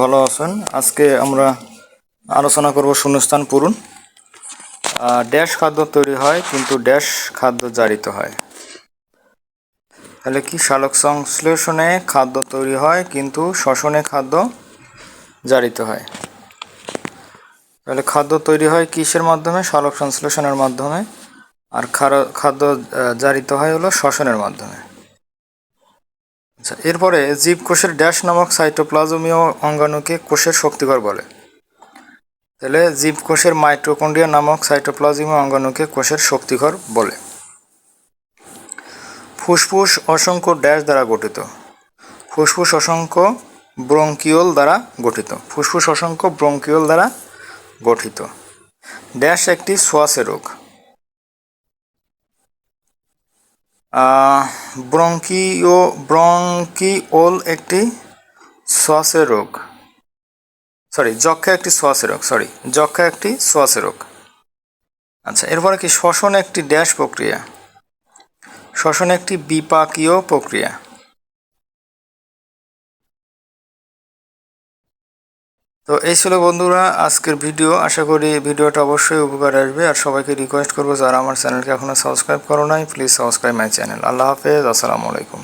ভালো আছেন। আজকে আমরা আলোচনা করব শূন্যস্থান পূরণ। ড্যাশ খাদ্য তৈরি হয়, কিন্তু ড্যাশ খাদ্য জারিত হয়। তাহলে কি শালক সংশ্লেষণে খাদ্য তৈরি হয়, কিন্তু শ্বসনে খাদ্য জারিত হয়? তাহলে খাদ্য তৈরি হয় কিসের মাধ্যমে? শালক সংশ্লেষণের মাধ্যমে। আর খাদ্য জারিত হয় হলো শ্বসনের মাধ্যমে। আচ্ছা এরপরে জীবকোষের ড্যাশ নামক সাইটোপ্লাজমীয় অঙ্গাণুকে কোষের শক্তিকর বলে। তাহলে জীবকোষের মাইটোকন্ড্রিয়া নামক সাইটোপ্লাজমীয় অঙ্গাণুকে কোষের শক্তিকর বলে। ফুসফুস অসংখ্য ড্যাশ দ্বারা গঠিত। ফুসফুস অসংখ্য ব্রঙ্কিওল দ্বারা গঠিত। ফুসফুস অসংখ্য ব্রঙ্কিওল দ্বারা গঠিত। ড্যাশ একটি শ্বাসের রোগ। ব্রঙ্কিও, ব্রঙ্কিওল একটি শ্বাসের রোগ। সরি যক্ষা একটি শ্বাসের রোগ সরি যক্ষা একটি শ্বাসের রোগ। আচ্ছা এরপরে কি, শ্বসন একটি ড্যাশ প্রক্রিয়া। শ্বসন একটি বিপাকীয় প্রক্রিয়া। তো এই ছিল বন্ধুরা আজকের ভিডিও। আশা করি ভিডিওটা অবশ্যই উপকার আসবে। আর সবাইকে রিকোয়েস্ট করব, যারা আমার চ্যানেলকে এখনও সাবস্ক্রাইব করো নাই প্লিজ সাবস্ক্রাইব মাই চ্যানেল আল্লাহ হাফেজ, আসসালামু আলাইকুম।